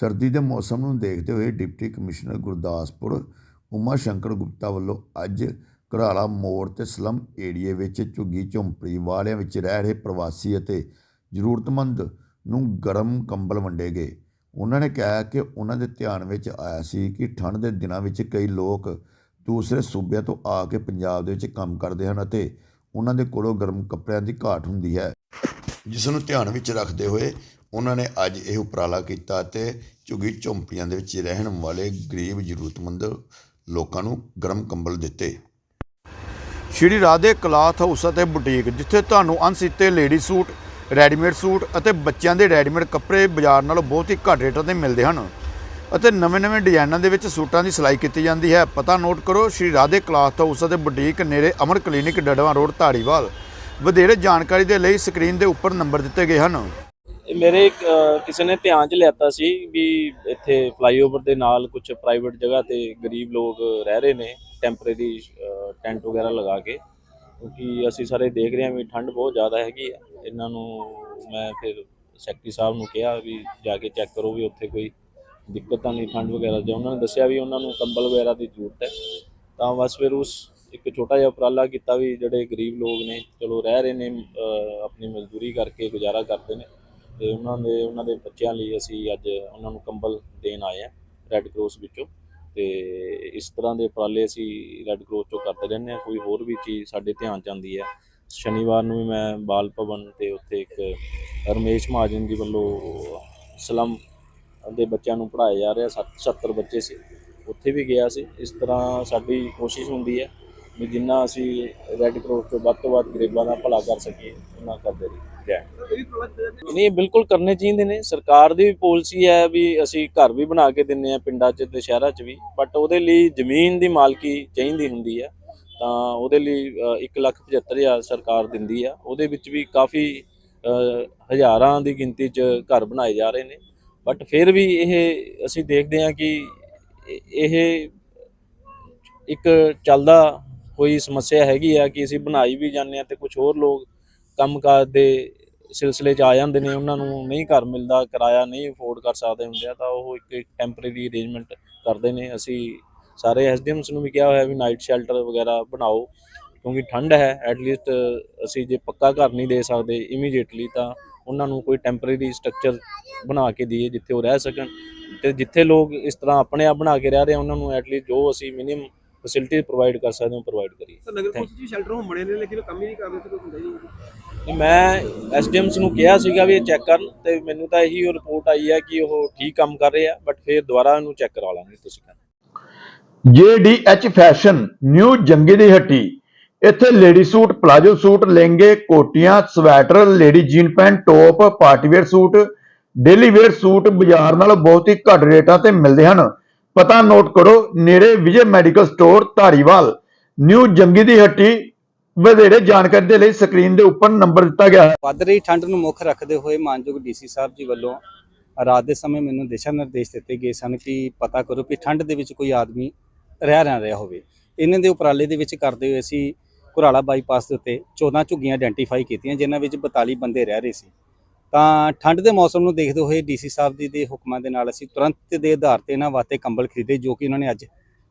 ਸਰਦੀ ਦੇ ਮੌਸਮ ਨੂੰ ਦੇਖਦੇ ਹੋਏ ਡਿਪਟੀ ਕਮਿਸ਼ਨਰ ਗੁਰਦਾਸਪੁਰ ਉਮਾ ਸ਼ੰਕਰ ਗੁਪਤਾ ਵੱਲੋਂ ਅੱਜ ਘਰਾਲਾ ਮੋੜ ਤੇ ਸਲਮ ਏਰੀਏ ਵਿੱਚ ਝੁੱਗੀ ਝੁੰਪੜੀ ਵਾਲਿਆਂ ਵਿੱਚ ਰਹਿ ਰਹੇ ਪ੍ਰਵਾਸੀ ਅਤੇ ਜ਼ਰੂਰਤਮੰਦ ਨੂੰ ਗਰਮ ਕੰਬਲ ਵੰਡੇ ਗਏ। ਉਹਨਾਂ ਨੇ ਕਿਹਾ ਕਿ ਉਹਨਾਂ ਦੇ ਧਿਆਨ ਵਿੱਚ ਆਇਆ ਸੀ ਕਿ ਠੰਡ ਦੇ ਦਿਨਾਂ ਵਿੱਚ ਕਈ ਲੋਕ ਦੂਸਰੇ ਸੂਬਿਆਂ ਤੋਂ ਆ ਕੇ ਪੰਜਾਬ ਦੇ ਵਿੱਚ ਕੰਮ ਕਰਦੇ ਹਨ ਅਤੇ ਉਹਨਾਂ ਦੇ ਕੋਲੋਂ ਗਰਮ ਕੱਪੜਿਆਂ ਦੀ ਘਾਟ ਹੁੰਦੀ ਹੈ। ਜਿਸ ਨੂੰ ਧਿਆਨ ਵਿੱਚ ਰੱਖਦੇ ਹੋਏ ਉਹਨਾਂ ਨੇ ਅੱਜ ਇਹ ਉਪਰਾਲਾ ਕੀਤਾ ਤੇ ਝੁੱਗੀ ਝੌਂਪੜੀਆਂ ਦੇ ਵਿੱਚ ਰਹਿਣ ਵਾਲੇ ਗਰੀਬ ਜ਼ਰੂਰਤਮੰਦ ਲੋਕਾਂ ਨੂੰ ਗਰਮ ਕੰਬਲ ਦਿੱਤੇ। ਸ਼੍ਰੀ ਰਾਧੇ ਕਲਾਥ ਹਾਊਸ ਅਤੇ ਬੁਟੀਕ, ਜਿੱਥੇ ਤੁਹਾਨੂੰ ਅਣਸੀਤੇ ਲੇਡੀ ਸੂਟ, ਰੈਡੀਮੇਡ ਸੂਟ ਅਤੇ ਬੱਚਿਆਂ ਦੇ ਰੈਡੀਮੇਡ ਕੱਪੜੇ ਬਾਜ਼ਾਰ ਨਾਲੋਂ ਬਹੁਤ ਹੀ ਘੱਟ ਰੇਟਾਂ ਤੇ ਮਿਲਦੇ ਹਨ ਅਤੇ ਨਵੇਂ-ਨਵੇਂ ਡਿਜ਼ਾਈਨਾਂ ਦੇ ਵਿੱਚ ਸੂਟਾਂ ਦੀ ਸਿਲਾਈ ਕੀਤੀ ਜਾਂਦੀ ਹੈ। ਪਤਾ ਨੋਟ ਕਰੋ, ਸ਼੍ਰੀ ਰਾਧੇ ਕਲਾਥ ਹਾਊਸ ਅਤੇ ਬੁਟੀਕ ਨੇੜੇ ਅਮਰ ਕਲੀਨਿਕ ਡੜਵਾ ਰੋਡ, ਧਾਰੀਵਾਲ। ਵਧੇਰੇ ਜਾਣਕਾਰੀ ਦੇ ਲਈ ਸਕਰੀਨ ਦੇ ਉੱਪਰ ਨੰਬਰ ਦਿੱਤੇ ਗਏ ਹਨ। ਮੇਰੇ ਕਿਸੇ ਨੇ ਧਿਆਨ 'ਚ ਲਿਆਤਾ ਸੀ ਵੀ ਇੱਥੇ ਫਲਾਈਓਵਰ ਦੇ ਨਾਲ ਕੁਝ ਪ੍ਰਾਈਵੇਟ ਜਗ੍ਹਾ ਤੇ ਗਰੀਬ ਲੋਕ ਰਹਿ ਰਹੇ ਨੇ ਟੈਂਪਰੇਰੀ ਟੈਂਟ ਵਗੈਰਾ ਲਗਾ ਕੇ। ਕਿਉਂਕਿ ਅਸੀਂ ਸਾਰੇ ਦੇਖ ਰਹੇ ਹਾਂ ਵੀ ਠੰਡ ਬਹੁਤ ਜ਼ਿਆਦਾ ਹੈਗੀ ਆ। ਇਹਨਾਂ ਨੂੰ ਮੈਂ ਫਿਰ ਸੈਕਟਰੀ ਸਾਹਿਬ ਨੂੰ ਕਿਹਾ ਵੀ ਜਾ ਕੇ ਚੈੱਕ ਕਰੋ ਵੀ ਉੱਥੇ ਕੋਈ ਦਿੱਕਤ ਤਾਂ ਨਹੀਂ ਠੰਡ ਵਗੈਰਾ। ਜਾਂ ਉਹਨਾਂ ਨੇ ਦੱਸਿਆ ਵੀ ਉਹਨਾਂ ਨੂੰ ਕੰਬਲ ਵਗੈਰਾ ਦੀ ਜ਼ਰੂਰਤ ਹੈ। ਤਾਂ ਬਸ ਫਿਰ ਉਸ ਇੱਕ ਛੋਟਾ ਜਿਹਾ ਉਪਰਾਲਾ ਕੀਤਾ ਵੀ ਜਿਹੜੇ ਗਰੀਬ ਲੋਕ ਨੇ, ਚਲੋ ਰਹਿ ਰਹੇ ਨੇ ਆਪਣੀ ਮਜ਼ਦੂਰੀ ਕਰਕੇ ਗੁਜ਼ਾਰਾ ਕਰਦੇ ਨੇ ਤੇ ਉਹਨਾਂ ਦੇ ਉਹਨਾਂ ਦੇ ਬੱਚਿਆਂ ਲਈ ਅਸੀਂ ਅੱਜ ਉਹਨਾਂ ਨੂੰ ਕੰਬਲ ਦੇਣ ਆਏ ਆ ਰੈੱਡ ਕ੍ਰੋਸ ਵਿੱਚੋਂ ਤੇ ਇਸ ਤਰ੍ਹਾਂ ਦੇ ਉਪਰਾਲੇ ਅਸੀਂ ਰੈੱਡ ਕ੍ਰੋਸ ਚੋਂ ਕਰਦੇ ਰਹਿੰਦੇ ਆ ਕੋਈ ਹੋਰ ਵੀ ਚੀਜ਼ ਸਾਡੇ ਧਿਆਨ ਚ ਆਉਂਦੀ ਹੈ। ਸ਼ਨੀਵਾਰ ਨੂੰ ਵੀ ਮੈਂ ਬਾਲ ਭਵਨ ਤੇ ਉੱਥੇ ਇੱਕ ਰਮੇਸ਼ ਮਹਾਜਨ ਜੀ ਵੱਲੋਂ ਸਲਮ ਦੇ ਬੱਚਿਆਂ ਨੂੰ ਪੜ੍ਹਾਇਆ ਜਾ ਰਿਹਾ। ਸੱਤ- 70 ਬੱਚੇ ਸੀ। ਉੱਥੇ ਵੀ ਗਿਆ ਸੀ। ਇਸ ਤਰ੍ਹਾਂ ਸਾਡੀ ਕੋਸ਼ਿਸ਼ ਹੁੰਦੀ ਹੈ ਵੀ ਜਿੰਨਾ ਅਸੀਂ ਰੈੱਡ ਕ੍ਰੋਸ ਤੋਂ ਵੱਧ ਤੋਂ ਵੱਧ ਗਰੀਬਾਂ ਦਾ ਭਲਾ ਕਰ ਸਕੀਏ ਉਹਨਾਂ ਕਰਦੇ ਰਹੀ ਜੈ। ਨਹੀਂ ਬਿਲਕੁਲ ਕਰਨੇ ਚਾਹੀਦੇ ਨੇ। ਸਰਕਾਰ ਦੀ ਵੀ ਪਾਲਿਸੀ ਹੈ ਵੀ ਅਸੀਂ ਘਰ ਵੀ ਬਣਾ ਕੇ ਦਿੰਨੇ ਆ ਪਿੰਡਾਂ 'ਚ ਤੇ ਸ਼ਹਿਰਾਂ 'ਚ ਵੀ। ਬਟ ਉਹਦੇ ਲਈ ਜ਼ਮੀਨ ਦੀ ਮਾਲਕੀ ਚਾਹੀਦੀ ਹੁੰਦੀ ਹੈ ਤਾਂ ਉਹਦੇ ਲਈ 175000 ਸਰਕਾਰ ਦਿੰਦੀ ਆ। ਉਹਦੇ ਵਿੱਚ ਵੀ ਕਾਫੀ ਹਜ਼ਾਰਾਂ ਦੀ ਗਿਣਤੀ 'ਚ ਘਰ ਬਣਾਏ ਜਾ ਰਹੇ ਨੇ। ਬਟ ਫਿਰ ਵੀ ਇਹ ਅਸੀਂ ਦੇਖਦੇ ਹਾਂ ਕਿ ਇਹ ਇੱਕ ਚੱਲਦਾ ਕੋਈ ਸਮੱਸਿਆ ਹੈਗੀ ਆ ਕਿ ਅਸੀਂ ਬਣਾਈ ਵੀ ਜਾਂਦੇ ਆ ਤੇ ਕੁਝ ਹੋਰ ਲੋਕ ਕੰਮਕਾਜ ਦੇ ਸਿਲਸਿਲੇ 'ਚ ਆ ਜਾਂਦੇ ਨੇ, ਉਹਨਾਂ ਨੂੰ ਨਹੀਂ ਘਰ ਮਿਲਦਾ, ਕਿਰਾਇਆ ਨਹੀਂ ਅਫੋਰਡ ਕਰ ਸਕਦੇ ਹੁੰਦੇ ਆ, ਤਾਂ ਉਹ ਇੱਕ ਟੈਂਪਰੇਰੀ ਅਰੇਂਜਮੈਂਟ ਕਰਦੇ ਨੇ। ਅਸੀਂ ਸਾਰੇ ਐਸਡੀਐਮਸ ਨੂੰ ਵੀ ਕਿਹਾ ਹੋਇਆ ਵੀ ਨਾਈਟ ਸ਼ੈਲਟਰ ਵਗੈਰਾ ਬਣਾਓ, ਕਿਉਂਕਿ ਠੰਡ ਹੈ ਐਟਲੀਸਟ ਅਸੀਂ ਜੇ ਪੱਕਾ ਘਰ ਨਹੀਂ ਦੇ ਸਕਦੇ ਇਮੀਡੀਏਟਲੀ ਤਾਂ ਉਹਨਾਂ ਨੂੰ ਕੋਈ ਟੈਂਪਰੇਰੀ ਸਟਰਕਚਰ ਬਣਾ ਕੇ ਦਈਏ ਜਿੱਥੇ ਉਹ ਰਹਿ ਸਕਣ। ਤੇ ਜਿੱਥੇ ਲੋਕ ਇਸ ਤਰ੍ਹਾਂ ਆਪਣੇ ਆਪ ਬਣਾ ਕੇ ਰਹਿ ਰਹੇ ਆ, ਉਹਨਾਂ ਨੂੰ ਐਟਲੀਸਟ ਜੋ ਅਸੀਂ ਮਿਨੀਮਮ ਫੈਸਿਲਿਟੀ ਪ੍ਰੋਵਾਈਡ ਕਰ ਸਕਦੇ ਹਾਂ ਪ੍ਰੋਵਾਈਡ ਕਰੀਏ। ਤਾਂ ਨਗਰ ਕੌਂਸਲ ਜੀ ਸ਼ੈਲਟਰ ਹੁਣ ਬਣੇ ਨੇ ਲੇਕਿਨ ਉਹ ਕੰਮ ਹੀ ਨਹੀਂ ਕਰ ਰਹੇ ਤੇ ਕੋਈ ਹੁੰਦਾ ਹੀ ਨਹੀਂ। ਤੇ ਮੈਂ ਐਸਡੀਐਮਸ ਨੂੰ ਕਿਹਾ ਸੀਗਾ ਵੀ ਇਹ ਚੈੱਕ ਕਰਨ ਤੇ ਮੈਨੂੰ ਤਾਂ ਇਹੀ ਰਿਪੋਰਟ ਆਈ ਹੈ ਕਿ ਉਹ ਠੀਕ ਕੰਮ ਕਰ ਰਹੇ ਆ ਬਟ ਫਿਰ ਦੁਬਾਰਾ ਇਹਨੂੰ ਚੈੱਕ ਕਰਾ ਲਾਂਗੇ ਤੁਸੀਂ ਕਹਿੰਦੇ JDH ਫੈਸ਼ਨ ਨਿਊ ਜੰਗੀ ਦੀ ਹੱਟੀ। ਇੱਥੇ ਲੇਡੀ ਸੂਟ ਪਲਾਜੋ ਸੂਟ ਲਹਿੰਗੇ ਕੋਟੀਆਂ sweater lady jean pant top partywear suit daily wear suit ਬਾਜ਼ਾਰ ਨਾਲੋਂ ਬਹੁਤ ਹੀ ਘੱਟ ਰੇਟਾਂ ਤੇ ਮਿਲਦੇ ਹਨ। ਪਤਾ ਨੋਟ ਕਰੋ, ਨੇੜੇ Vijay medical store Dhariwal. New Jangi ਦੀ ਹੱਟੀ ਵਧੇਰੇ ਜਾਣਕਾਰੀ ਦੇ ਲਈ ਸਕਰੀਨ ਦੇ ਉੱਪਰ ਨੰਬਰ ਦਿੱਤਾ ਗਿਆ ਹੈ। ਵੱਧ ਰਹੀ ਠੰਡ ਨੂੰ ਮੁੱਖ ਰੱਖਦੇ ਹੋਏ ਮਾਨਯੋਗ ਡੀਸੀ ਸਾਹਿਬ ਜੀ ਵੱਲੋਂ ਰਾਤ ਦੇ ਸਮੇਂ ਮੈਨੂੰ ਦਿਸ਼ਾ ਨਿਰਦੇਸ਼ ਦਿੱਤੇ ਗਏ ਸਨ ਕਿ ਪਤਾ ਕਰੋ ਕਿ ਠੰਡ ਦੇ ਵਿੱਚ ਕੋਈ ਆਦਮੀ ਰਹਿ ਨਾ ਰਿਹਾ ਹੋਵੇ। ਇਹਨਾਂ ਦੇ ਉਪਰਾਲੇ ਦੇ ਵਿੱਚ ਕਰਦੇ ਹੋਏ ਅਸੀਂ ਘੁਰਾਲਾ ਬਾਈਪਾਸ ਦੇ ਉੱਤੇ 14 ਝੁੱਗੀਆਂ ਆਇਡੈਂਟੀਫਾਈ ਕੀਤੀਆਂ, ਜਿਨ੍ਹਾਂ ਵਿੱਚ 42 ਬੰਦੇ ਰਹਿ ਰਹੇ ਸੀ। ਤਾਂ ਠੰਡ ਦੇ ਮੌਸਮ ਨੂੰ ਦੇਖਦੇ ਹੋਏ ਡੀਸੀ ਸਾਹਿਬ ਜੀ ਦੇ ਹੁਕਮਾਂ ਦੇ ਨਾਲ ਅਸੀਂ ਤੁਰੰਤ ਦੇ ਆਧਾਰ ਤੇ ਇਹਨਾਂ ਵਾਸਤੇ ਕੰਬਲ ਖਰੀਦੇ, ਜੋ ਕਿ ਉਹਨਾਂ ਨੇ ਅੱਜ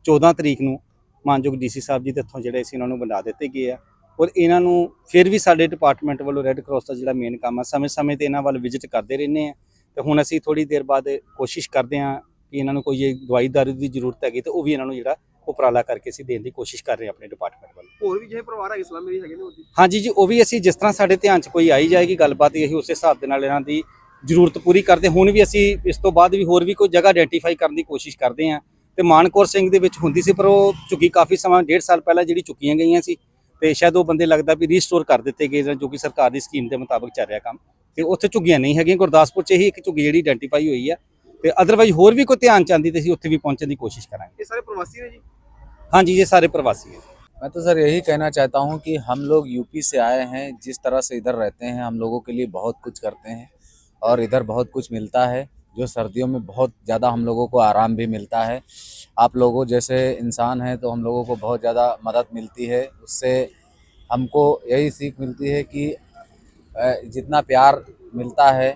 14 ਤਰੀਕ ਨੂੰ ਮਾਨਯੋਗ ਡੀਸੀ ਸਾਹਿਬ ਜੀ ਦੇ ਹੱਥੋਂ ਜਿਹੜੇ ਸੀ ਉਹਨਾਂ ਨੂੰ ਵੰਡਾ ਦਿੱਤੇ ਗਏ ਆ। ਔਰ ਇਹਨਾਂ ਨੂੰ ਫਿਰ ਵੀ ਸਾਡੇ ਡਿਪਾਰਟਮੈਂਟ ਵੱਲੋਂ ਰੈੱਡ ਕਰਾਸ ਦਾ ਜਿਹੜਾ ਮੇਨ ਕੰਮ ਆ, ਸਮੇਂ-ਸਮੇਂ ਤੇ ਇਹਨਾਂ ਵੱਲ ਵਿਜ਼ਿਟ ਕਰਦੇ ਰਹਿੰਦੇ ਆ। ਤੇ ਹੁਣ ਅਸੀਂ ਥੋੜੀ ਦੇਰ ਬਾਅਦ ਕੋਸ਼ਿਸ਼ ਕਰਦੇ ਆ ਕਿ ਇਹਨਾਂ ਨੂੰ ਕੋਈ ਇਹ ਦਵਾਈ ਦਾਰੂ ਦੀ ਜ਼ਰੂਰਤ ਹੈਗੀ ਤੇ ਉਹ ਵੀ ਇਹਨਾਂ ਨੂੰ ਜਿਹੜਾ ਉਪਰਾਲਾ ਕਰਕੇ ਅਸੀਂ ਦੇਣ ਦੀ ਕੋਸ਼ਿਸ਼ ਕਰ ਰਹੇ ਹਾਂ ਆਪਣੇ ਡਿਪਾਰਟਮੈਂਟ ਹੋਰ ਵੀ ਜਿਹੇ ਪਰਿਵਾਰ ਹੈਗੇ ਇਸਲਾਮ ਮੇਰੀ ਹੈਗੇ ਨੇ ਉਹਦੀ ਹਾਂਜੀ ਜੀ ਉਹ ਵੀ ਅਸੀਂ ਜਿਸ ਤਰ੍ਹਾਂ ਸਾਡੇ ਧਿਆਨ 'ਚ ਕੋਈ ਆਈ ਜਾਏਗੀ ਗੱਲਬਾਤ ਅਸੀਂ ਉਸੇ ਹਿਸਾਬ ਦੇ ਨਾਲ ਇਹਨਾਂ ਦੀ ਜ਼ਰੂਰਤ ਪੂਰੀ ਕਰਦੇ ਹੁਣ ਵੀ ਅਸੀਂ ਇਸ ਤੋਂ ਬਾਅਦ ਵੀ ਹੋਰ ਵੀ ਕੋਈ ਜਗ੍ਹਾ ਆਇਡੈਂਟੀਫਾਈ ਕਰਨ ਦੀ ਕੋਸ਼ਿਸ਼ ਕਰਦੇ ਹਾਂ। ਤੇ ਮਾਨਕੌਰ ਸਿੰਘ ਦੇ ਵਿੱਚ ਹੁੰਦੀ ਸੀ ਪਰ ਉਹ ਝੁੱਗੀ ਕਾਫੀ ਸਮਾਂ ਡੇਢ ਸਾਲ ਪਹਿਲਾਂ ਜਿਹੜੀ ਚੁੱਕੀਆਂ ਗਈਆਂ ਸੀ ਤੇ ਸ਼ਾਇਦ ਉਹ ਬੰਦੇ ਲੱਗਦਾ ਵੀ ਰੀਸਟੋਰ ਕਰ ਦਿੱਤੇ ਗਏ ਜਾਂ ਕਿ ਸਰਕਾਰ ਦੀ ਸਕੀਮ ਦੇ ਮੁਤਾਬਕ ਚੱਲ ਰਿਹਾ ਕੰਮ। ਤੇ ਉੱਥੇ ਝੁੱਗੀਆਂ ਨਹੀਂ ਹੈਗੀਆਂ ਗੁਰਦਾਸਪੁਰ 'ਚ ਹੀ ਇੱਕ ਝੁੱਗੀ ਜਿਹੜੀ ਆਇਡੈਂਟੀਫਾਈ ਹੋਈ ਹੈ ਤੇ ਅਦਰਵਾਈਜ਼ ਹੋਰ ਵੀ ਕੋਈ ਧਿਆਨ ਚਾਹੁੰਦੀ ਤੇ ਅਸੀਂ ਉੱਥੇ ਵੀ ਪਹੁੰਚਣ ਦੀ ਕੋਸ਼ਿਸ਼ ਕਰਾਂਗੇ। ਇਹ ਸਾਰੇ ਪ੍ਰਵਾਸੀ ਨੇ ਜੀ? ਹਾਂਜੀ ਇਹ ਸਾਰੇ ਪ੍ਰਵਾਸੀ ਹੈ मैं तो सर यही कहना चाहता हूँ कि हम लोग यूपी से आए हैं, जिस तरह से इधर रहते हैं, हम लोगों के लिए बहुत कुछ करते हैं और इधर बहुत कुछ मिलता है, जो सर्दियों में बहुत ज़्यादा हम लोगों को आराम भी मिलता है। आप लोगों जैसे इंसान हैं तो हम लोगों को बहुत ज़्यादा मदद मिलती है। उससे हमको यही सीख मिलती है कि जितना प्यार मिलता है,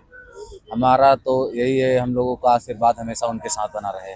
हमारा तो यही है, हम लोगों का आशीर्वाद हमेशा उनके साथ बना रहे।